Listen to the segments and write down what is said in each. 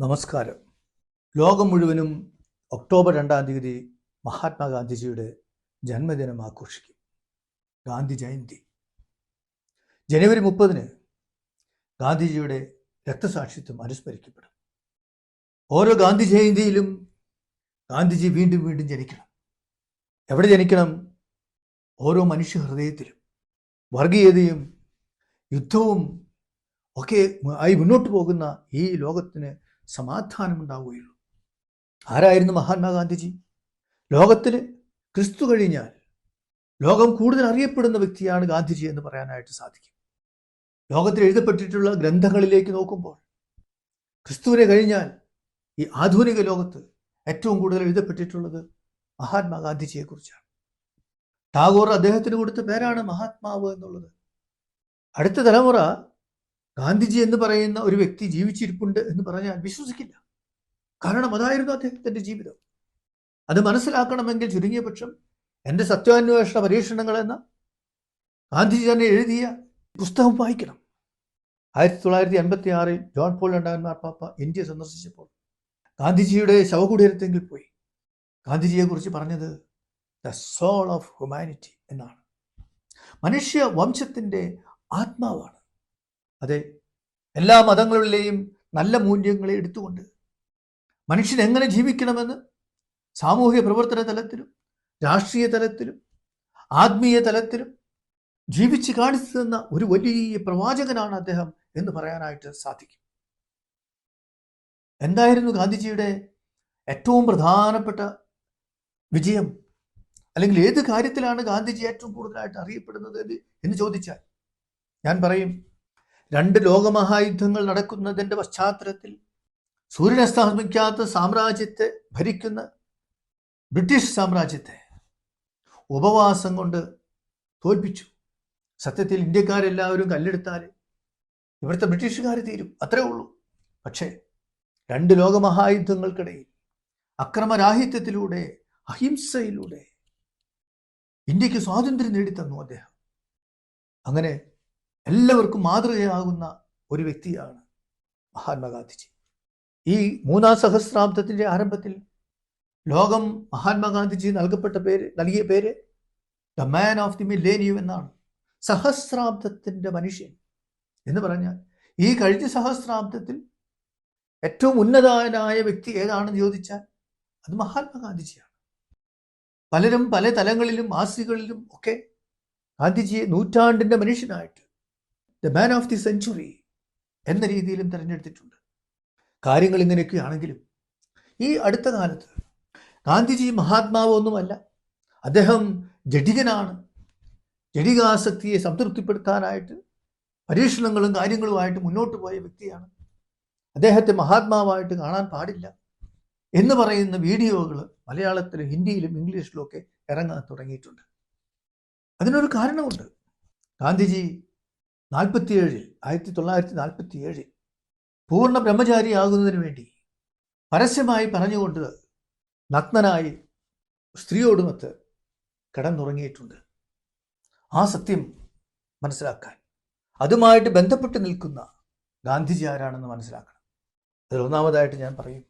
നമസ്കാരം. ലോകം മുഴുവനും ഒക്ടോബർ രണ്ടാം തീയതി മഹാത്മാഗാന്ധിജിയുടെ ജന്മദിനം ആഘോഷിക്കും. ഗാന്ധി ജയന്തി. ജനുവരി മുപ്പതിന് ഗാന്ധിജിയുടെ രക്തസാക്ഷിത്വം അനുസ്മരിക്കപ്പെടും. ഓരോ ഗാന്ധി ജയന്തിയിലും ഗാന്ധിജി വീണ്ടും വീണ്ടും ജനിക്കണം. എവിടെ ജനിക്കണം? ഓരോ മനുഷ്യ ഹൃദയത്തിലും വർഗീയതയും യുദ്ധവും ഒക്കെ ആയി മുന്നോട്ട് പോകുന്ന ഈ ലോകത്തിന് സമാധാനമുണ്ടാവുകയുള്ളൂ. ആരായിരുന്നു മഹാത്മാഗാന്ധിജി? ലോകത്തിൽ ക്രിസ്തു കഴിഞ്ഞാൽ ലോകം കൂടുതൽ അറിയപ്പെടുന്ന വ്യക്തിയാണ് ഗാന്ധിജി എന്ന് പറയാനായിട്ട് സാധിക്കും. ലോകത്തിൽ എഴുതപ്പെട്ടിട്ടുള്ള ഗ്രന്ഥങ്ങളിലേക്ക് നോക്കുമ്പോൾ ക്രിസ്തുവിനെ കഴിഞ്ഞാൽ ഈ ആധുനിക ലോകത്ത് ഏറ്റവും കൂടുതൽ എഴുതപ്പെട്ടിട്ടുള്ളത് മഹാത്മാഗാന്ധിജിയെക്കുറിച്ചാണ്. ടാഗോർ അദ്ദേഹത്തിന് കൊടുത്ത പേരാണ് മഹാത്മാവ് എന്നുള്ളത്. അടുത്ത തലമുറ ഗാന്ധിജി എന്ന് പറയുന്ന ഒരു വ്യക്തി ജീവിച്ചിരിപ്പുണ്ട് എന്ന് പറഞ്ഞാൽ വിശ്വസിക്കില്ല. കാരണം അതായിരുന്നു അദ്ദേഹത്തിന്റെ ജീവിതം. അത് മനസ്സിലാക്കണമെങ്കിൽ ചുരുങ്ങിയ പക്ഷം എന്റെ സത്യാന്വേഷണ പരീക്ഷണങ്ങൾ എന്ന ഗാന്ധിജി തന്നെ എഴുതിയ പുസ്തകം വായിക്കണം. ആയിരത്തി തൊള്ളായിരത്തി എൺപത്തി ആറിൽ ജോൺ പോൾ രണ്ടാമൻ പാപ്പ ഇന്ത്യ സന്ദർശിച്ചപ്പോൾ ഗാന്ധിജിയുടെ ശവകുടീരത്തെങ്കിൽ പോയി. ഗാന്ധിജിയെക്കുറിച്ച് പറഞ്ഞത് ദ സോൾ ഓഫ് ഹ്യൂമാനിറ്റി എന്നാണ്. മനുഷ്യ വംശത്തിന്റെ ആത്മാവാണ്. അതെ എല്ലാ മതങ്ങളിലെയും നല്ല മൂല്യങ്ങളെ എടുത്തുകൊണ്ട് മനുഷ്യൻ എങ്ങനെ ജീവിക്കണമെന്ന് സാമൂഹ്യ പ്രവർത്തന തലത്തിലും രാഷ്ട്രീയ തലത്തിലും ആത്മീയ തലത്തിലും ജീവിച്ച് കാണിച്ചു തന്ന ഒരു വലിയ പ്രവാചകനാണ് അദ്ദേഹം എന്ന് പറയാനായിട്ട് സാധിക്കും. എന്തായിരുന്നു ഗാന്ധിജിയുടെ ഏറ്റവും പ്രധാനപ്പെട്ട വിജയം? അല്ലെങ്കിൽ ഏത് കാര്യത്തിലാണ് ഗാന്ധിജി ഏറ്റവും കൂടുതലായിട്ട് അറിയപ്പെടുന്നത് എന്ന് ചോദിച്ചാൽ ഞാൻ പറയും രണ്ട് ലോകമഹായുദ്ധങ്ങൾ നടക്കുന്നതിന്റെ പശ്ചാത്തലത്തിൽ സൂര്യനസ്തമിക്കാത്ത സാമ്രാജ്യത്തെ ഭരിക്കുന്ന ബ്രിട്ടീഷ് സാമ്രാജ്യത്തെ ഉപവാസം കൊണ്ട് തോൽപ്പിച്ചു. സത്യത്തിൽ ഇന്ത്യക്കാരെല്ലാവരും കല്ലെടുത്താൽ ഇവിടുത്തെ ബ്രിട്ടീഷുകാർ തീരും. അത്രേ ഉള്ളൂ. പക്ഷേ രണ്ട് ലോകമഹായുദ്ധങ്ങൾക്കിടയിൽ അക്രമരാഹിത്യത്തിലൂടെ അഹിംസയിലൂടെ ഇന്ത്യയ്ക്ക് സ്വാതന്ത്ര്യം നേടിത്തന്നു അദ്ദേഹം. അങ്ങനെ എല്ലാവർക്കും മാതൃകയാകുന്ന ഒരു വ്യക്തിയാണ് മഹാത്മാഗാന്ധിജി. ഈ മൂന്നാം സഹസ്രാബ്ദത്തിന്റെ ആരംഭത്തിൽ ലോകം മഹാത്മാഗാന്ധിജി നൽകപ്പെട്ട പേര് നൽകിയ പേര് the man of the millennium എന്നാണ്. സഹസ്രാബ്ദത്തിന്റെ മനുഷ്യൻ എന്ന് പറഞ്ഞാൽ ഈ കഴിഞ്ഞ സഹസ്രാബ്ദത്തിൽ ഏറ്റവും ഉന്നതനായ വ്യക്തി ഏതാണെന്ന് ചോദിച്ചാൽ അത് മഹാത്മാഗാന്ധിജിയാണ്. പലരും പല തലങ്ങളിലും മാസികളിലും ഒക്കെ ഗാന്ധിജിയെ നൂറ്റാണ്ടിന്റെ മനുഷ്യനായിട്ട് the man of the century എന്ന രീതിയിലും തിരഞ്ഞെടുത്തിട്ടുണ്ട്. കാര്യങ്ങൾ ഇങ്ങനെയൊക്കെയാണെങ്കിലും ഈ അടുത്ത കാലത്ത് ഗാന്ധിജി മഹാത്മാവ് ഒന്നുമല്ല. അദ്ദേഹം ജഡികനാണ്. ജഡികാസക്തിയെ സംതൃപ്തിപ്പെടുത്താനായിട്ട് പരീക്ഷണങ്ങളും കാര്യങ്ങളുമായിട്ട് മുന്നോട്ട് പോയ വ്യക്തിയാണ്. അദ്ദേഹത്തെ മഹാത്മാവായിട്ട് കാണാൻ പാടില്ല എന്ന് പറയുന്ന വീഡിയോകൾ മലയാളത്തിലും ഹിന്ദിയിലും ഇംഗ്ലീഷിലും ഒക്കെ ഇറങ്ങാൻ തുടങ്ങിയിട്ടുണ്ട്. അതിനൊരു കാരണമുണ്ട്. ഗാന്ധിജി നാൽപ്പത്തിയേഴിൽ ആയിരത്തി തൊള്ളായിരത്തി നാൽപ്പത്തി ഏഴിൽ പൂർണ ബ്രഹ്മചാരിയാകുന്നതിന് വേണ്ടി പരസ്യമായി പറഞ്ഞുകൊണ്ട് നഗ്നനായി സ്ത്രീയോടുമൊത്ത് കിടന്നുറങ്ങിയിട്ടുണ്ട്. ആ സത്യം മനസ്സിലാക്കാൻ അതുമായിട്ട് ബന്ധപ്പെട്ട് നിൽക്കുന്ന ഗാന്ധിജി ആരാണെന്ന് മനസ്സിലാക്കണം. അതിലൊന്നാമതായിട്ട് ഞാൻ പറയും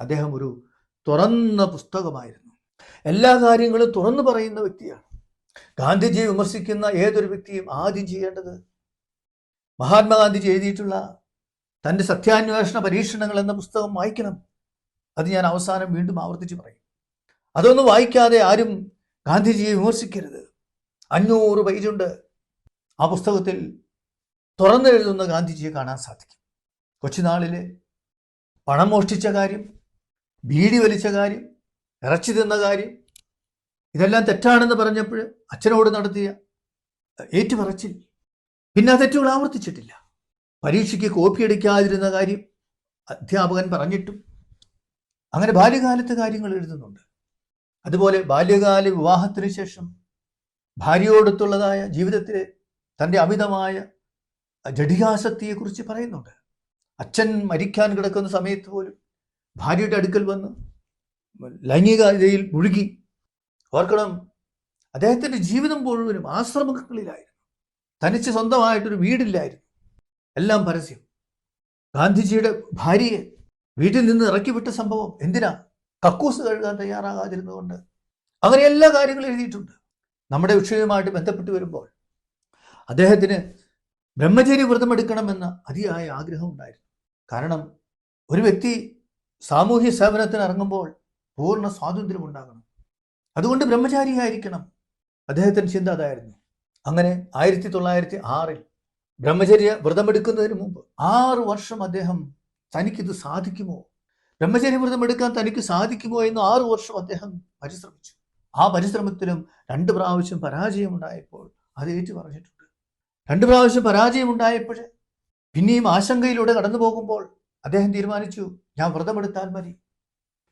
അദ്ദേഹം ഒരു തുറന്ന പുസ്തകമായിരുന്നു. എല്ലാ കാര്യങ്ങളും തുറന്നു പറയുന്ന വ്യക്തിയാണ്. ഗാന്ധിജിയെ വിമർശിക്കുന്ന ഏതൊരു വ്യക്തിയും ആദ്യം ചെയ്യേണ്ടത് മഹാത്മാഗാന്ധിജി എഴുതിയിട്ടുള്ള തന്റെ സത്യാന്വേഷണ പരീക്ഷണങ്ങൾ എന്ന പുസ്തകം വായിക്കണം. അത് ഞാൻ അവസാനം വീണ്ടും ആവർത്തിച്ച് പറയും. അതൊന്നും വായിക്കാതെ ആരും ഗാന്ധിജിയെ വിമർശിക്കരുത്. അഞ്ഞൂറ് പേജുണ്ട്. ആ പുസ്തകത്തിൽ തുറന്നെഴുതുന്ന ഗാന്ധിജിയെ കാണാൻ സാധിക്കും. കൊച്ചുനാളിലെ പണം മോഷ്ടിച്ച കാര്യം ബീഡി വലിച്ച കാര്യം ഇറച്ചി തിന്ന കാര്യം ഇതെല്ലാം തെറ്റാണെന്ന് പറഞ്ഞപ്പോൾ അച്ഛനോട് നടത്തിയ ഏറ്റുപറച്ചിൽ പിന്നെ തെറ്റുകൾ ആവർത്തിച്ചിട്ടില്ല. പരീക്ഷയ്ക്ക് കോപ്പി അടിക്കാതിരുന്ന കാര്യം അധ്യാപകൻ പറഞ്ഞിട്ടും അങ്ങനെ ബാല്യകാലത്തെ കാര്യങ്ങൾ എഴുതുന്നുണ്ട്. അതുപോലെ ബാല്യകാല വിവാഹത്തിന് ശേഷം ഭാര്യയോടൊത്തുള്ളതായ ജീവിതത്തിലെ തന്റെ അമിതമായ ജഡികാസക്തിയെക്കുറിച്ച് പറയുന്നുണ്ട്. അച്ഛൻ മരിക്കാൻ കിടക്കുന്ന സമയത്ത് പോലും ഭാര്യയുടെ അടുക്കൽ വന്ന് ലൈംഗികതയിൽ മുഴുകി ഓർക്കണം അദ്ദേഹത്തിന്റെ ജീവിതം മുഴുവനും ആശ്രമങ്ങളിലായിരുന്നു. തനിച്ച് സ്വന്തമായിട്ടൊരു വീടില്ലായിരുന്നു. എല്ലാം പരസ്യം. ഗാന്ധിജിയുടെ ഭാര്യയെ വീട്ടിൽ നിന്ന് ഇറക്കി വിട്ട സംഭവം എന്തിനാ? കക്കൂസ് കഴുകാൻ തയ്യാറാകാതിരുന്നുകൊണ്ട് അങ്ങനെ എല്ലാ കാര്യങ്ങളും എഴുതിയിട്ടുണ്ട്. നമ്മുടെ വിഷയവുമായിട്ട് ബന്ധപ്പെട്ട് വരുമ്പോൾ അദ്ദേഹത്തിന് ബ്രഹ്മചര്യ വ്രതം എടുക്കണമെന്ന അതിയായ ആഗ്രഹം ഉണ്ടായിരുന്നു. കാരണം ഒരു വ്യക്തി സാമൂഹ്യ സേവനത്തിന് ഇറങ്ങുമ്പോൾ പൂർണ സ്വാതന്ത്ര്യം ഉണ്ടാകണം. അതുകൊണ്ട് ബ്രഹ്മചാരിയായിരിക്കണം. അദ്ദേഹത്തിന് ചിന്ത അതായിരുന്നു അങ്ങനെ ആയിരത്തി തൊള്ളായിരത്തി ആറിൽ ബ്രഹ്മചര്യ വ്രതമെടുക്കുന്നതിന് മുമ്പ് ആറ് വർഷം അദ്ദേഹം തനിക്കിത് സാധിക്കുമോ? ബ്രഹ്മചര്യ വ്രതം എടുക്കാൻ തനിക്ക് സാധിക്കുമോ എന്ന് ആറു വർഷം അദ്ദേഹം പരിശ്രമിച്ചു. ആ പരിശ്രമത്തിലും രണ്ട് പ്രാവശ്യം പരാജയമുണ്ടായപ്പോൾ അത് ഏറ്റു പറഞ്ഞിട്ടുണ്ട്. രണ്ട് പ്രാവശ്യം പരാജയമുണ്ടായപ്പോൾ പിന്നെയും ആശങ്കയിലൂടെ കടന്നു പോകുമ്പോൾ അദ്ദേഹം തീരുമാനിച്ചു ഞാൻ വ്രതമെടുത്താൽ മതി.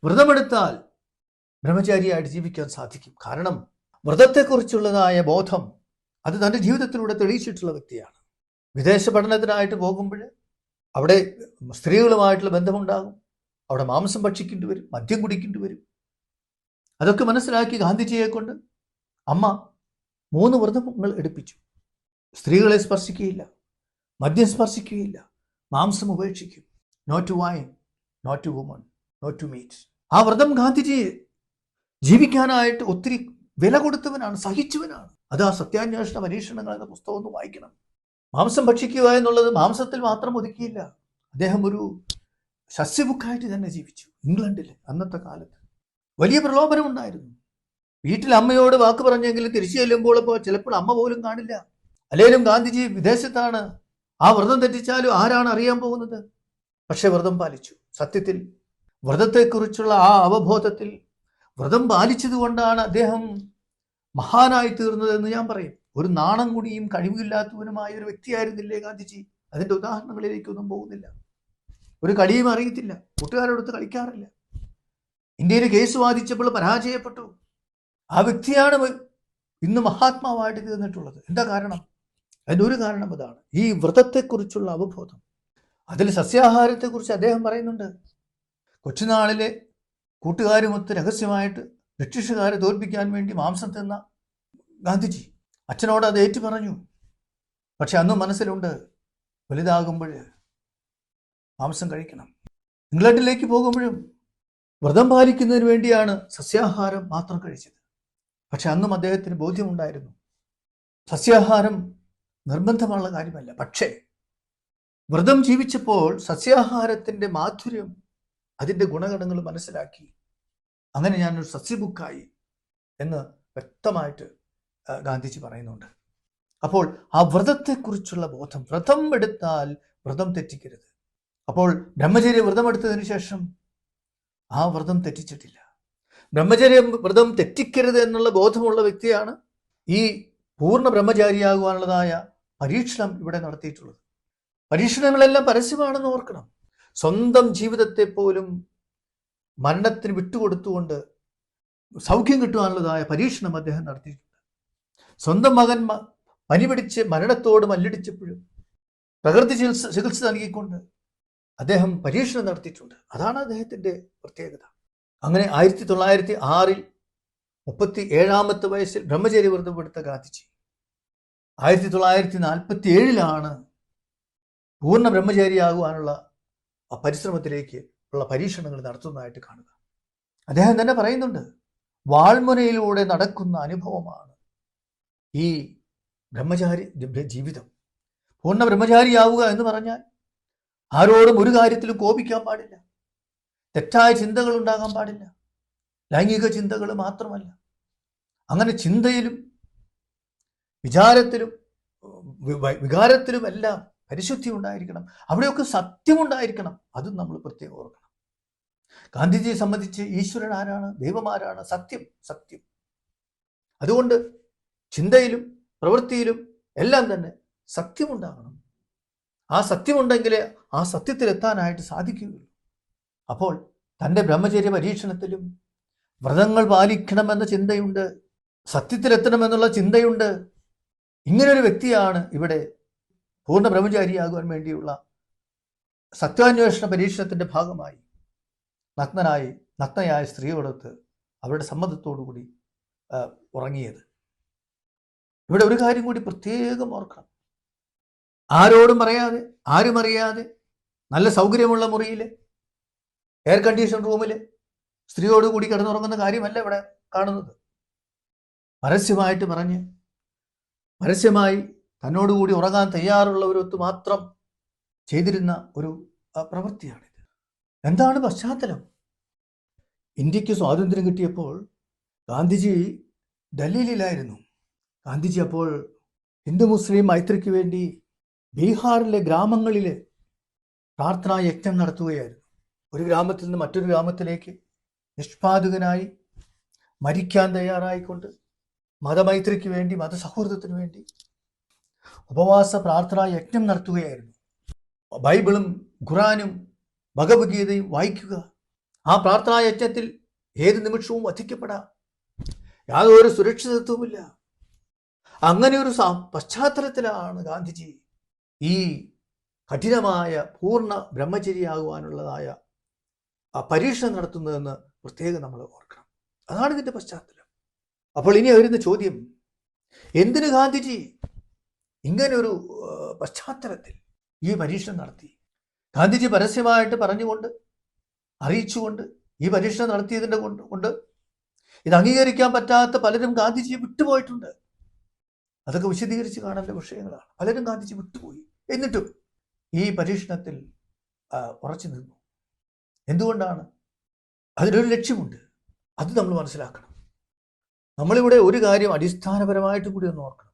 വ്രതമെടുത്താൽ ബ്രഹ്മചാരിയായിട്ട് ജീവിക്കാൻ സാധിക്കും. കാരണം വ്രതത്തെക്കുറിച്ചുള്ളതായ ബോധം അത് തന്റെ ജീവിതത്തിലൂടെ തെളിയിച്ചിട്ടുള്ള വ്യക്തിയാണ്. വിദേശ പഠനത്തിനായിട്ട് പോകുമ്പോൾ അവിടെ സ്ത്രീകളുമായിട്ടുള്ള ബന്ധമുണ്ടാകും. അവിടെ മാംസം ഭക്ഷിക്കേണ്ടി വരും മദ്യം കുടിക്കേണ്ടി വരും. അതൊക്കെ മനസ്സിലാക്കി ഗാന്ധിജിയെ കൊണ്ട് അമ്മ മൂന്ന് വ്രതങ്ങൾ എടുപ്പിച്ചു. സ്ത്രീകളെ സ്പർശിക്കുകയില്ല മദ്യം സ്പർശിക്കുകയില്ല മാംസം ഉപേക്ഷിക്കും. Not to wine not to woman not to meat ആ വ്രതം ഗാന്ധിജി ജീവിക്കാനായിട്ട് ഒത്തിരി വില കൊടുത്തവനാണ് സഹിച്ചവനാണ്. അത് ആ സത്യാന്വേഷണ പരീക്ഷണങ്ങൾ എന്ന പുസ്തകം ഒന്ന് വായിക്കണം. മാംസം ഭക്ഷിക്കുക എന്നുള്ളത് മാംസത്തിൽ മാത്രം ഒതുക്കിയില്ല. അദ്ദേഹം ഒരു സസ്യബുക്കായിട്ട് തന്നെ ജീവിച്ചു ഇംഗ്ലണ്ടിൽ അന്നത്തെ കാലത്ത്. വലിയ പ്രലോഭനം ഉണ്ടായിരുന്നു. വീട്ടിൽ അമ്മയോട് വാക്ക് പറഞ്ഞെങ്കിലും തിരിച്ചു ചെല്ലുമ്പോൾ ഇപ്പോൾ ചിലപ്പോൾ അമ്മ പോലും കാണില്ല. അല്ലെങ്കിലും ഗാന്ധിജി വിദേശത്താണ്. ആ വ്രതം തെറ്റിച്ചാലും ആരാണ് അറിയാൻ പോകുന്നത്? പക്ഷെ വ്രതം പാലിച്ചു. സത്യത്തിൽ വ്രതത്തെക്കുറിച്ചുള്ള ആ അവബോധത്തിൽ വ്രതം പാലിച്ചതുകൊണ്ടാണ് അദ്ദേഹം മഹാനായി തീർന്നതെന്ന് ഞാൻ പറയും. ഒരു നാണം കൂടിയും കഴിവില്ലാത്തവനുമായ ഒരു വ്യക്തിയായിരുന്നില്ലേ ഗാന്ധിജി? അതിന്റെ ഉദാഹരണങ്ങളിലേക്കൊന്നും പോകുന്നില്ല. ഒരു കളിയും അറിയത്തില്ല. കൂട്ടുകാരോടൊത്ത് കളിക്കാറില്ല. ഇന്ത്യയിൽ കേസ് വാദിച്ചപ്പോൾ പരാജയപ്പെട്ടു. ആ വ്യക്തിയാണ് ഇന്ന് മഹാത്മാവായിട്ട് തീർന്നിട്ടുള്ളത്. എന്താ കാരണം? അതിന്റെ ഒരു കാരണം അതാണ്. ഈ വ്രതത്തെക്കുറിച്ചുള്ള അവബോധം. അതിൽ സസ്യാഹാരത്തെക്കുറിച്ച് അദ്ദേഹം പറയുന്നുണ്ട്. കൊച്ചുനാളിലെ കൂട്ടുകാരുമൊത്ത് രഹസ്യമായിട്ട് ബ്രിട്ടീഷുകാരെ തോൽപ്പിക്കാൻ വേണ്ടി മാംസം തിന്ന ഗാന്ധിജി. അച്ഛനോട് അത് ഏറ്റു പറഞ്ഞു പക്ഷെ അന്നും മനസ്സിലുണ്ട് വലുതാകുമ്പോൾ മാംസം കഴിക്കണം. ഇംഗ്ലണ്ടിലേക്ക് പോകുമ്പോഴും വ്രതം പാലിക്കുന്നതിന് വേണ്ടിയാണ് സസ്യാഹാരം മാത്രം കഴിച്ചത്. പക്ഷെ അന്നും അദ്ദേഹത്തിന് ബോധ്യമുണ്ടായിരുന്നു. സസ്യാഹാരം നിർബന്ധമുള്ള കാര്യമല്ല. പക്ഷേ വ്രതം ജീവിച്ചപ്പോൾ സസ്യാഹാരത്തിന്റെ മാധുര്യം അതിന്റെ ഗുണഗണങ്ങൾ മനസ്സിലാക്കി. അങ്ങനെ ഞാനൊരു സസ്യബുക്കായി എന്ന് വ്യക്തമായിട്ട് ഗാന്ധിജി പറയുന്നുണ്ട്. അപ്പോൾ ആ വ്രതത്തെക്കുറിച്ചുള്ള ബോധം വ്രതം എടുത്താൽ വ്രതം തെറ്റിക്കരുത്. അപ്പോൾ ബ്രഹ്മചര്യ വ്രതം എടുത്തതിന് ശേഷം ആ വ്രതം തെറ്റിച്ചിട്ടില്ല. ബ്രഹ്മചര്യ വ്രതം തെറ്റിക്കരുത് എന്നുള്ള ബോധമുള്ള വ്യക്തിയാണ് ഈ പൂർണ ബ്രഹ്മചാരിയാകുവാനുള്ളതായ പരീക്ഷണം ഇവിടെ നടത്തിയിട്ടുള്ളത്. പരീക്ഷണങ്ങളെല്ലാം പരസ്യമാണെന്ന് ഓർക്കണം. സ്വന്തം ജീവിതത്തെ പോലും മരണത്തിന് വിട്ടുകൊടുത്തുകൊണ്ട് സൗഖ്യം കിട്ടുവാനുള്ളതായ പരീക്ഷണം അദ്ദേഹം നടത്തിയിട്ടുണ്ട്. സ്വന്തം മകൻ പനിപിടിച്ച് പനി പിടിച്ച് മരണത്തോട് മല്ലിടിച്ചപ്പോഴും പ്രകൃതി ചികിത്സ ചികിത്സ നൽകിക്കൊണ്ട് അദ്ദേഹം പരീക്ഷണം നടത്തിയിട്ടുണ്ട്. അതാണ് അദ്ദേഹത്തിന്റെ പ്രത്യേകത. അങ്ങനെ ആയിരത്തി തൊള്ളായിരത്തി ആറിൽ മുപ്പത്തി ഏഴാമത്തെ വയസ്സിൽ ബ്രഹ്മചര്യ വ്രതം എടുത്ത ഗാന്ധിജി ആയിരത്തി തൊള്ളായിരത്തി നാൽപ്പത്തി ഏഴിലാണ് പൂർണ ബ്രഹ്മചാരിയാകുവാനുള്ള ആ പരിശ്രമത്തിലേക്ക് ഉള്ള പരീക്ഷണങ്ങൾ നടത്തുന്നതായിട്ട് കാണുക. അദ്ദേഹം തന്നെ പറയുന്നുണ്ട് വാൾമുനയിലൂടെ നടക്കുന്ന അനുഭവമാണ് ഈ ബ്രഹ്മചാരി ജീവിതം. പൂർണ ബ്രഹ്മചാരിയാവുക എന്ന് പറഞ്ഞാൽ ആരോടും ഒരു കാര്യത്തിലും കോപിക്കാൻ പാടില്ല. തെറ്റായ ചിന്തകൾ ഉണ്ടാകാൻ പാടില്ല. ലൈംഗിക ചിന്തകൾ മാത്രമല്ല. അങ്ങനെ ചിന്തയിലും വിചാരത്തിലും വി- വി- വികാരത്തിലും എല്ലാം പരിശുദ്ധി ഉണ്ടായിരിക്കണം. അവിടെയൊക്കെ സത്യമുണ്ടായിരിക്കണം അതും നമ്മൾ പ്രത്യേകം ഓർക്കണം. ഗാന്ധിജിയെ സംബന്ധിച്ച് ഈശ്വരൻ ആരാണ്? ദൈവമാരാണ് സത്യം സത്യം. അതുകൊണ്ട് ചിന്തയിലും പ്രവൃത്തിയിലും എല്ലാം തന്നെ സത്യമുണ്ടാകണം. ആ സത്യമുണ്ടെങ്കിലേ ആ സത്യത്തിലെത്താനായിട്ട് സാധിക്കുകയുള്ളൂ. അപ്പോൾ തന്റെ ബ്രഹ്മചര്യ പരീക്ഷണത്തിലും വ്രതങ്ങൾ പാലിക്കണമെന്ന ചിന്തയുണ്ട്. സത്യത്തിലെത്തണമെന്നുള്ള ചിന്തയുണ്ട്. ഇങ്ങനൊരു വ്യക്തിയാണ് ഇവിടെ പൂർണ ബ്രഹ്മചാരിയാകുവാൻ വേണ്ടിയുള്ള സത്യാന്വേഷണ പരീക്ഷണത്തിന്റെ ഭാഗമായി നഗ്നനായി നഗ്നയായ സ്ത്രീയോടൊത്ത് അവരുടെ സമ്മതത്തോടുകൂടി കൂടി ഉറങ്ങിയത്. ഇവിടെ ഒരു കാര്യം കൂടി പ്രത്യേകം ഓർക്കണം. ആരോടും പറയാതെ ആരും അറിയാതെ നല്ല സൗകര്യമുള്ള മുറിയിൽ എയർ കണ്ടീഷൻ റൂമിൽ സ്ത്രീയോട് കൂടി കിടന്നുറങ്ങുന്ന കാര്യമല്ല ഇവിടെ കാണുന്നത്. പരസ്യമായിട്ട് പറഞ്ഞ് പരസ്യമായി തന്നോടുകൂടി ഉറങ്ങാൻ തയ്യാറുള്ളവരൊത്ത് മാത്രം ചെയ്തിരുന്ന ഒരു പ്രവൃത്തിയാണിത്. എന്താണ് പശ്ചാത്തലം? ഇന്ത്യയ്ക്ക് സ്വാതന്ത്ര്യം കിട്ടിയപ്പോൾ ഗാന്ധിജി ഡൽഹിയിലായിരുന്നു ഗാന്ധിജി അപ്പോൾ ഹിന്ദു മുസ്ലിം മൈത്രിക്ക് വേണ്ടി ബീഹാറിലെ ഗ്രാമങ്ങളിൽ പ്രാർത്ഥനാ യജ്ഞം നടത്തുകയായിരുന്നു. ഒരു ഗ്രാമത്തിൽ നിന്ന് മറ്റൊരു ഗ്രാമത്തിലേക്ക് നിഷ്പാതകനായി മരിക്കാൻ തയ്യാറായിക്കൊണ്ട് മതമൈത്രിക്ക് വേണ്ടി മതസൗഹൃദത്തിന് വേണ്ടി ഉപവാസ പ്രാർത്ഥനാ യജ്ഞം നടത്തുകയായിരുന്നു. ബൈബിളും ഖുറാനും ഭഗവത്ഗീതയും വായിക്കുക. ആ പ്രാർത്ഥനാ യജ്ഞത്തിൽ ഏത് നിമിഷവും വധിക്കപ്പെടാം. യാതൊരു സുരക്ഷിതത്വമില്ല അങ്ങനെ ഒരു പശ്ചാത്തലത്തിലാണ് ഗാന്ധിജി ഈ കഠിനമായ പൂർണ ബ്രഹ്മചര്യയാകുവാനുള്ളതായ പരീക്ഷണം നടത്തുന്നതെന്ന് പ്രത്യേകം നമ്മൾ ഓർക്കണം. അതാണ് ഇതിന്റെ പശ്ചാത്തലം. അപ്പോൾ ഇനി വരുന്ന ചോദ്യം എന്തിന് ഗാന്ധിജി ഇങ്ങനൊരു പശ്ചാത്തലത്തിൽ ഈ പരീക്ഷണം നടത്തി. ഗാന്ധിജി പരസ്യമായിട്ട് പറഞ്ഞുകൊണ്ട് അറിയിച്ചുകൊണ്ട് ഈ പരീക്ഷണം നടത്തിയതിന്റെ കൊണ്ട് കൊണ്ട് ഇത് അംഗീകരിക്കാൻ പറ്റാത്ത പലരും ഗാന്ധിജിയെ വിട്ടുപോയിട്ടുണ്ട്. അതൊക്കെ വിശദീകരിച്ച് കാണേണ്ട വിഷയങ്ങളാണ്. പലരും ഗാന്ധിജി വിട്ടുപോയി. എന്നിട്ടും ഈ പരീക്ഷണത്തിൽ ഉറച്ചു നിന്നു. എന്തുകൊണ്ടാണ്? അതിനൊരു ലക്ഷ്യമുണ്ട്. അത് നമ്മൾ മനസ്സിലാക്കണം. നമ്മളിവിടെ ഒരു കാര്യം അടിസ്ഥാനപരമായിട്ട് കൂടി ഒന്ന് ഓർക്കണം.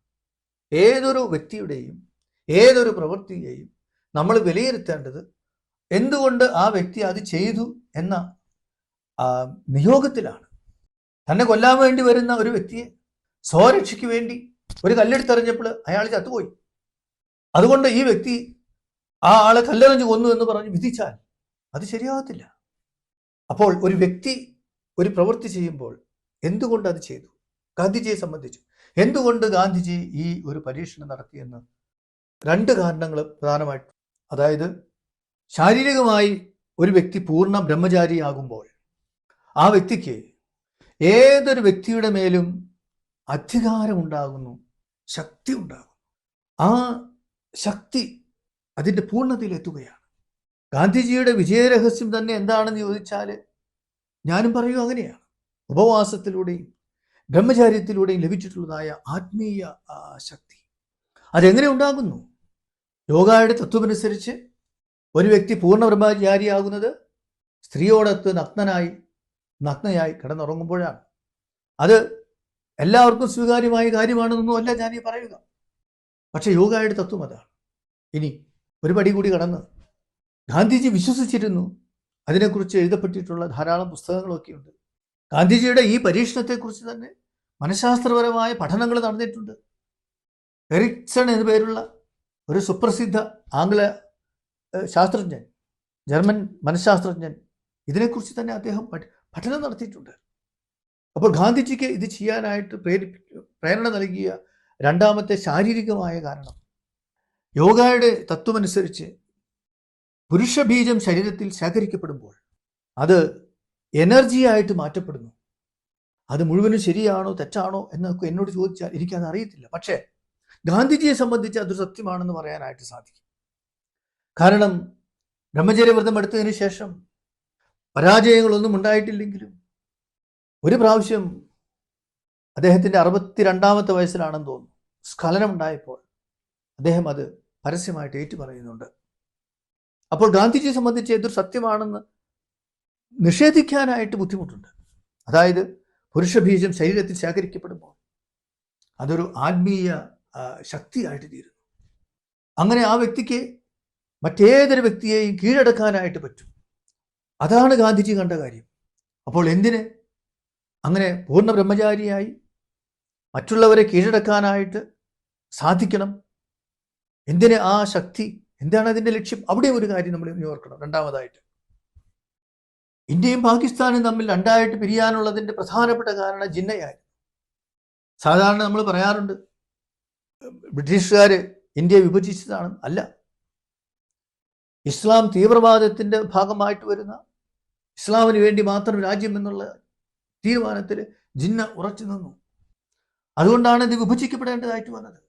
ഏതൊരു വ്യക്തിയുടെയും ഏതൊരു പ്രവൃത്തിയെയും നമ്മൾ വിലയിരുത്തേണ്ടത് എന്തുകൊണ്ട് ആ വ്യക്തി അത് ചെയ്തു എന്ന നിയോഗത്തിലാണ്. തന്നെ കൊല്ലാൻ വേണ്ടി വരുന്ന ഒരു വ്യക്തിയെ സ്വരക്ഷയ്ക്ക് വേണ്ടി ഒരു കല്ലെടുത്തെറിഞ്ഞപ്പോൾ അയാൾ ചത്തുപോയി. അതുകൊണ്ട് ഈ വ്യക്തി ആ ആളെ കല്ലെറിഞ്ഞ് കൊന്നു എന്ന് പറഞ്ഞ് വിധിച്ചാൽ അത് ശരിയാകത്തില്ല. അപ്പോൾ ഒരു വ്യക്തി ഒരു പ്രവൃത്തി ചെയ്യുമ്പോൾ എന്തുകൊണ്ട് അത് ചെയ്തു? ഗാന്ധിജിയെ സംബന്ധിച്ചു എന്തുകൊണ്ട് ഗാന്ധിജി ഈ ഒരു പരീക്ഷണം നടത്തിയെന്ന് രണ്ട് കാരണങ്ങൾ പ്രധാനമായിട്ട് അതായത് ശാരീരികമായി ഒരു വ്യക്തി പൂർണ ബ്രഹ്മചാരിയാകുമ്പോൾ ആ വ്യക്തിക്ക് ഏതൊരു വ്യക്തിയുടെ മേലും അധികാരമുണ്ടാകുന്നു ശക്തി ഉണ്ടാകുന്നു ആ ശക്തി അതിന്റെ പൂർണതയിലെത്തുകയാണ്. ഗാന്ധിജിയുടെ വിജയരഹസ്യം തന്നെ എന്താണെന്ന് ചോദിച്ചാൽ ഞാനും പറയൂ അങ്ങനെയാണ്. ഉപവാസത്തിലൂടെയും ബ്രഹ്മചാര്യത്തിലൂടെയും ലഭിച്ചിട്ടുള്ളതായ ആത്മീയ ശക്തി. അതെങ്ങനെ ഉണ്ടാകുന്നു? യോഗയുടെ തത്വമനുസരിച്ച് ഒരു വ്യക്തി പൂർണ ബ്രഹ്മചാരിയാകുന്നത് സ്ത്രീയോടൊത്ത് നഗ്നനായി നഗ്നയായി കിടന്നുറങ്ങുമ്പോഴാണ്. അത് എല്ലാവർക്കും സ്വീകാര്യമായ കാര്യമാണെന്നൊന്നും അല്ല ഞാൻ ഈ പറയുക. പക്ഷെ യോഗയുടെ തത്വം അതാണ്. ഇനി ഒരു പടി കൂടി കടന്ന് ഗാന്ധിജി വിശ്വസിച്ചിരുന്നു. അതിനെക്കുറിച്ച് എഴുതപ്പെട്ടിട്ടുള്ള ധാരാളം പുസ്തകങ്ങളൊക്കെയുണ്ട്. ഗാന്ധിജിയുടെ ഈ പരീക്ഷണത്തെക്കുറിച്ച് തന്നെ മനഃശാസ്ത്രപരമായ പഠനങ്ങൾ നടന്നിട്ടുണ്ട്. എറിക്സൺ എന്നു പേരുള്ള ഒരു സുപ്രസിദ്ധ ആംഗ്ല ശാസ്ത്രജ്ഞൻ ജർമ്മൻ മനഃശാസ്ത്രജ്ഞൻ ഇതിനെക്കുറിച്ച് തന്നെ അദ്ദേഹം പഠനം നടത്തിയിട്ടുണ്ട്. അപ്പോൾ ഗാന്ധിജിക്ക് ഇത് ചെയ്യാനായിട്ട് പ്രേരിപ്പി പ്രേരണ നൽകിയ രണ്ടാമത്തെ ശാരീരികമായ കാരണം യോഗയുടെ തത്വമനുസരിച്ച് പുരുഷബീജം ശരീരത്തിൽ ശേഖരിക്കപ്പെടുമ്പോൾ അത് എനർജിയായിട്ട് മാറ്റപ്പെടുന്നു. അത് മുഴുവനും ശരിയാണോ തെറ്റാണോ എന്നൊക്കെ എന്നോട് ചോദിച്ചാൽ എനിക്കത് അറിയത്തില്ല. പക്ഷേ ഗാന്ധിജിയെ സംബന്ധിച്ച് അതൊരു സത്യമാണെന്ന് പറയാനായിട്ട് സാധിക്കും. കാരണം ബ്രഹ്മചര്യവ്രതം എടുത്തതിന് ശേഷം പരാജയങ്ങളൊന്നും ഉണ്ടായിട്ടില്ലെങ്കിലും ഒരു പ്രാവശ്യം അദ്ദേഹത്തിന്റെ അറുപത്തിരണ്ടാമത്തെ വയസ്സിലാണെന്ന് തോന്നുന്നു. സ്ഖലനം ഉണ്ടായപ്പോൾ അദ്ദേഹം അത് പരസ്യമായിട്ട് ഏറ്റു പറയുന്നുണ്ട് അപ്പോൾ ഗാന്ധിജിയെ സംബന്ധിച്ച് ഇതൊരു സത്യമാണെന്ന് നിഷേധിക്കാനായിട്ട് ബുദ്ധിമുട്ടുണ്ട്. അതായത് പുരുഷബീജം ശരീരത്തിൽ ശേഖരിക്കപ്പെടുമ്പോൾ അതൊരു ആത്മീയ ശക്തിയായിട്ട് തീരുന്നു. അങ്ങനെ ആ വ്യക്തിക്ക് മറ്റേതൊരു വ്യക്തിയെയും കീഴടക്കാനായിട്ട് പറ്റും. അതാണ് ഗാന്ധിജി കണ്ട കാര്യം. അപ്പോൾ എന്തിന്? അങ്ങനെ പൂർണ ബ്രഹ്മചാരിയായി മറ്റുള്ളവരെ കീഴടക്കാനായിട്ട് സാധിക്കണം. എന്തിന് ആ ശക്തി? എന്താണ് അതിന്റെ ലക്ഷ്യം? അവിടെ ഒരു കാര്യം നമ്മൾ ഓർക്കണം. രണ്ടാമതായിട്ട് ഇന്ത്യയും പാകിസ്ഥാനും തമ്മിൽ രണ്ടായിട്ട് പിരിയാനുള്ളതിന്റെ പ്രധാനപ്പെട്ട കാരണം ജിന്നയായിരുന്നു. സാധാരണ നമ്മൾ പറയാറുണ്ട് ബ്രിട്ടീഷുകാർ ഇന്ത്യയെ വിഭജിച്ചതാണ് അല്ല. ഇസ്ലാം തീവ്രവാദത്തിന്റെ ഭാഗമായിട്ട് വരുന്ന ഇസ്ലാമിന് വേണ്ടി മാത്രം രാജ്യം എന്നുള്ള തീരുമാനത്തിൽ ജിന്ന ഉറച്ചു നിന്നു. അതുകൊണ്ടാണ് ഇത് വിഭജിക്കപ്പെടേണ്ടതായിട്ട് വന്നത്.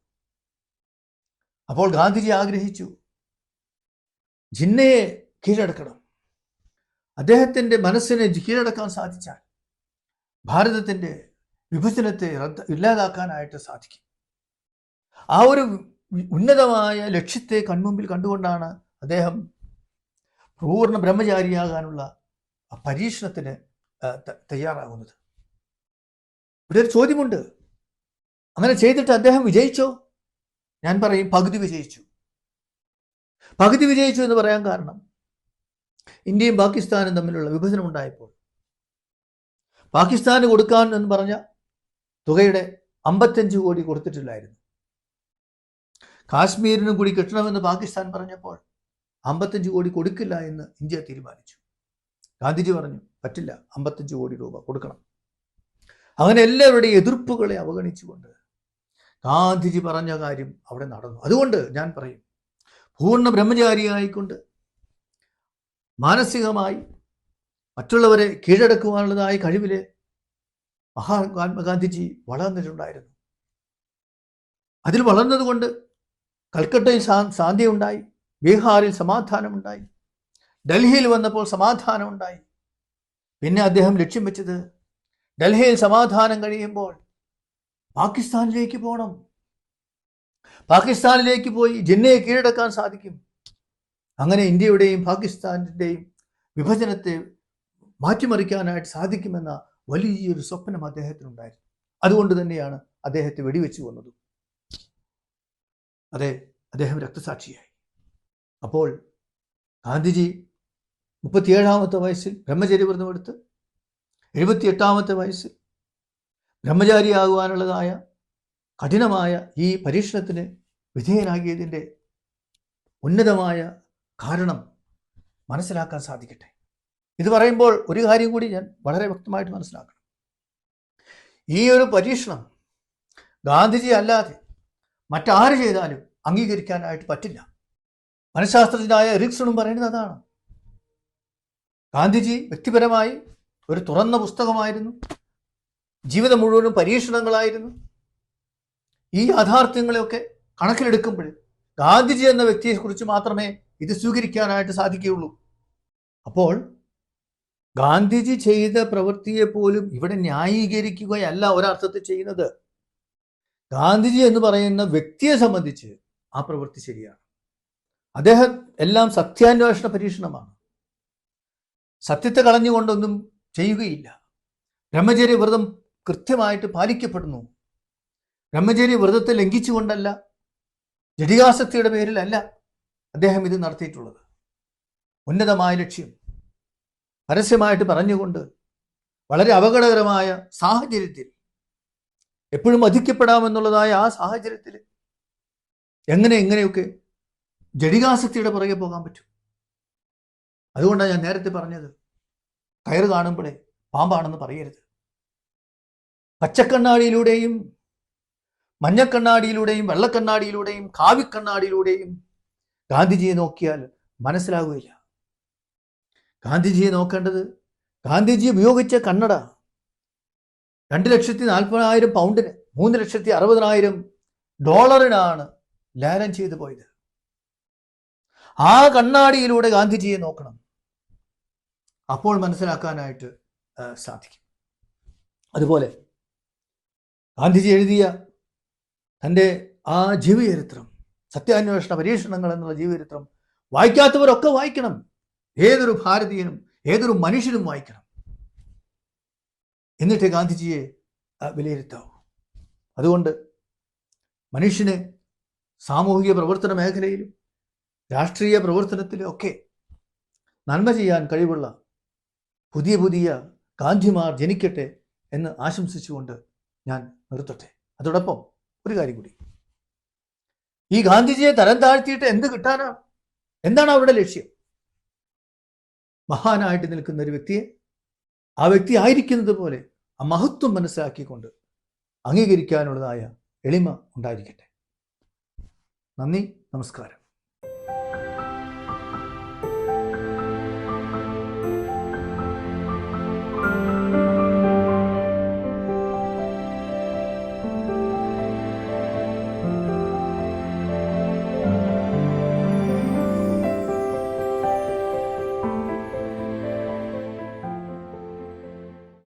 അപ്പോൾ ഗാന്ധിജി ആഗ്രഹിച്ചു ജിന്നയെ കീഴടക്കണം. അദ്ദേഹത്തിന്റെ മനസ്സിനെ കീഴടക്കാൻ സാധിച്ചാൽ ഭാരതത്തിന്റെ വിഭജനത്തെ റദ്ദ ഇല്ലാതാക്കാനായിട്ട് സാധിക്കും. ആ ഒരു ഉന്നതമായ ലക്ഷ്യത്തെ കൺമുമ്പിൽ കണ്ടുകൊണ്ടാണ് അദ്ദേഹം പൂർണ ബ്രഹ്മചാരിയാകാനുള്ള പരീക്ഷണത്തിന് തയ്യാറാകുന്നത്. ഇവിടെ ഒരു ചോദ്യമുണ്ട്. അങ്ങനെ ചെയ്തിട്ട് അദ്ദേഹം വിജയിച്ചോ? ഞാൻ പറയും പകുതി വിജയിച്ചു. പകുതി വിജയിച്ചു എന്ന് പറയാൻ കാരണം ഇന്ത്യയും പാകിസ്ഥാനും തമ്മിലുള്ള വിഭജനം ഉണ്ടായപ്പോൾ പാകിസ്ഥാന് കൊടുക്കാൻ എന്ന് പറഞ്ഞ തുകയുടെ അമ്പത്തഞ്ച് കോടി കൊടുത്തിട്ടില്ലായിരുന്നു. കാശ്മീരിനും കൂടി കിട്ടണമെന്ന് പാകിസ്ഥാൻ പറഞ്ഞപ്പോൾ അമ്പത്തഞ്ച് കോടി കൊടുക്കില്ല എന്ന് ഇന്ത്യ തീരുമാനിച്ചു. ഗാന്ധിജി പറഞ്ഞു പറ്റില്ല അമ്പത്തഞ്ച് കോടി രൂപ കൊടുക്കണം. അങ്ങനെ എല്ലാവരുടെയും എതിർപ്പുകളെ അവഗണിച്ചുകൊണ്ട് ഗാന്ധിജി പറഞ്ഞ കാര്യം അവിടെ നടന്നു. അതുകൊണ്ട് ഞാൻ പറയും പൂർണ ബ്രഹ്മചാരിയായിക്കൊണ്ട് മാനസികമായി മറ്റുള്ളവരെ കീഴടക്കുവാനുള്ളതായ കഴിവിൽ മഹാത്മാഗാന്ധിജി വളർന്നിട്ടുണ്ടായിരുന്നു. അതിൽ വളർന്നതുകൊണ്ട് കൽക്കട്ടയിൽ ശാന്തി ഉണ്ടായി ബീഹാറിൽ സമാധാനമുണ്ടായി ഡൽഹിയിൽ വന്നപ്പോൾ സമാധാനമുണ്ടായി. പിന്നെ അദ്ദേഹം ലക്ഷ്യം വെച്ചത് ഡൽഹിയിൽ സമാധാനം കഴിയുമ്പോൾ പാകിസ്ഥാനിലേക്ക് പോകണം പാകിസ്ഥാനിലേക്ക് പോയി ജിന്നയെ കീഴടക്കാൻ സാധിക്കും. അങ്ങനെ ഇന്ത്യയുടെയും പാകിസ്ഥാനിന്റെയും വിഭജനത്തെ മാറ്റിമറിക്കാനായിട്ട് സാധിക്കുമെന്ന വലിയൊരു സ്വപ്നം അദ്ദേഹത്തിനുണ്ടായിരുന്നു. അതുകൊണ്ട് തന്നെയാണ് അദ്ദേഹത്തെ വെടിവെച്ച് കൊന്നത്. അതെ അദ്ദേഹം രക്തസാക്ഷിയായി. അപ്പോൾ ഗാന്ധിജി മുപ്പത്തിയേഴാമത്തെ വയസ്സിൽ ബ്രഹ്മചര്യ വ്രതമെടുത്ത് എഴുപത്തിയെട്ടാമത്തെ വയസ്സിൽ ബ്രഹ്മചാരിയാകുവാനുള്ളതായ കഠിനമായ ഈ പരീക്ഷണത്തിന് വിധേയനാകിയതിന്റെ ഉന്നതമായ കാരണം മനസ്സിലാക്കാൻ സാധിക്കട്ടെ. ഇത് പറയുമ്പോൾ ഒരു കാര്യം കൂടി ഞാൻ വളരെ വ്യക്തമായിട്ട് മനസ്സിലാക്കണം. ഈ ഒരു പരീക്ഷണം ഗാന്ധിജി അല്ലാതെ മറ്റാര് ചെയ്താലും അംഗീകരിക്കാനായിട്ട് പറ്റില്ല. മനഃശാസ്ത്രജ്ഞനായ എറിക്സണും പറയുന്നത് അതാണ്. ഗാന്ധിജി വ്യക്തിപരമായി ഒരു തുറന്ന പുസ്തകമായിരുന്നു. ജീവിതം മുഴുവനും പരീക്ഷണങ്ങളായിരുന്നു. ഈ യാഥാർത്ഥ്യങ്ങളെയൊക്കെ കണക്കിലെടുക്കുമ്പോൾ ഗാന്ധിജി എന്ന വ്യക്തിയെക്കുറിച്ച് മാത്രമേ ഇത് സ്വീകരിക്കാനായിട്ട് സാധിക്കുകയുള്ളൂ. അപ്പോൾ ഗാന്ധിജി ചെയ്ത പ്രവൃത്തിയെ പോലും ഇവിടെ ന്യായീകരിക്കുകയല്ല ഒരർത്ഥത്തിൽ ചെയ്യുന്നത്. ഗാന്ധിജി എന്ന് പറയുന്ന വ്യക്തിയെ സംബന്ധിച്ച് ആ പ്രവൃത്തി ശരിയാണ്. അദ്ദേഹം എല്ലാം സത്യാന്വേഷണ പരീക്ഷണമാണ്. സത്യത്തെ കളഞ്ഞുകൊണ്ടൊന്നും ചെയ്യുകയില്ല. ബ്രഹ്മചര്യ വ്രതം കൃത്യമായിട്ട് പാലിക്കപ്പെടുന്നു. ബ്രഹ്മചര്യ വ്രതത്തെ ലംഘിച്ചുകൊണ്ടല്ല ജടികാസക്തിയുടെ പേരിലല്ല അദ്ദേഹം ഇത് നടത്തിയിട്ടുള്ളത്. ഉന്നതമായ ലക്ഷ്യം. പരസ്യമായിട്ട് പറഞ്ഞുകൊണ്ട് വളരെ അപകടകരമായ സാഹചര്യത്തിൽ എപ്പോഴും വധിക്കപ്പെടാമെന്നുള്ളതായ ആ സാഹചര്യത്തിൽ എങ്ങനെ എങ്ങനെയൊക്കെ ജടികാസക്തിയുടെ പുറകെ പോകാൻ പറ്റും? അതുകൊണ്ടാണ് ഞാൻ നേരത്തെ പറഞ്ഞത്. കയറ് കാണുമ്പോഴേ പാമ്പാണെന്ന് പറയരുത്. പച്ചക്കണ്ണാടിയിലൂടെയും മഞ്ഞക്കണ്ണാടിയിലൂടെയും വെള്ളക്കണ്ണാടിയിലൂടെയും കാവിക്കണ്ണാടിയിലൂടെയും ഗാന്ധിജിയെ നോക്കിയാൽ മനസ്സിലാകുകയില്ല ഗാന്ധിജിയെ നോക്കേണ്ടത് ഗാന്ധിജി ഉപയോഗിച്ച കണ്ണട രണ്ട് ലക്ഷത്തി നാൽപ്പതിനായിരം പൗണ്ടിന് മൂന്ന് ലക്ഷത്തി അറുപതിനായിരം ഡോളറിനാണ് ലേലം ചെയ്തു പോയത്. ആ കണ്ണാടിയിലൂടെ ഗാന്ധിജിയെ നോക്കണം. അപ്പോൾ മനസ്സിലാക്കാനായിട്ട് സാധിക്കും. അതുപോലെ ഗാന്ധിജി എഴുതിയ തന്റെ ആ ജീവചരിത്രം സത്യാന്വേഷണ പരീക്ഷണങ്ങൾ എന്നുള്ള ജീവചരിത്രം വായിക്കാത്തവരൊക്കെ വായിക്കണം. ഏതൊരു ഭാരതീയനും ഏതൊരു മനുഷ്യനും വായിക്കണം. എന്നിട്ട് ഗാന്ധിജിയെ വിലയിരുത്താവൂ. അതുകൊണ്ട് മനുഷ്യന് സാമൂഹിക പ്രവർത്തന മേഖലയിലും രാഷ്ട്രീയ പ്രവർത്തനത്തിലും ഒക്കെ നന്മ ചെയ്യാൻ കഴിവുള്ള പുതിയ പുതിയ ഗാന്ധിമാർ ജനിക്കട്ടെ എന്ന് ആശംസിച്ചുകൊണ്ട് ഞാൻ നിർത്തട്ടെ. അതോടൊപ്പം ഒരു കാര്യം കൂടി. ഈ ഗാന്ധിജിയെ തരം താഴ്ത്തിയിട്ട് എന്ത് കിട്ടാനാണ് എന്താണ് അവരുടെ ലക്ഷ്യം? മഹാനായിട്ട് നിൽക്കുന്ന ഒരു വ്യക്തിയെ ആ വ്യക്തി ആയിരിക്കുന്നത് പോലെ ആ മഹത്വം മനസ്സിലാക്കിക്കൊണ്ട് അംഗീകരിക്കാനുള്ളതായ എളിമ ഉണ്ടായിരിക്കട്ടെ. നന്ദി നമസ്കാരം.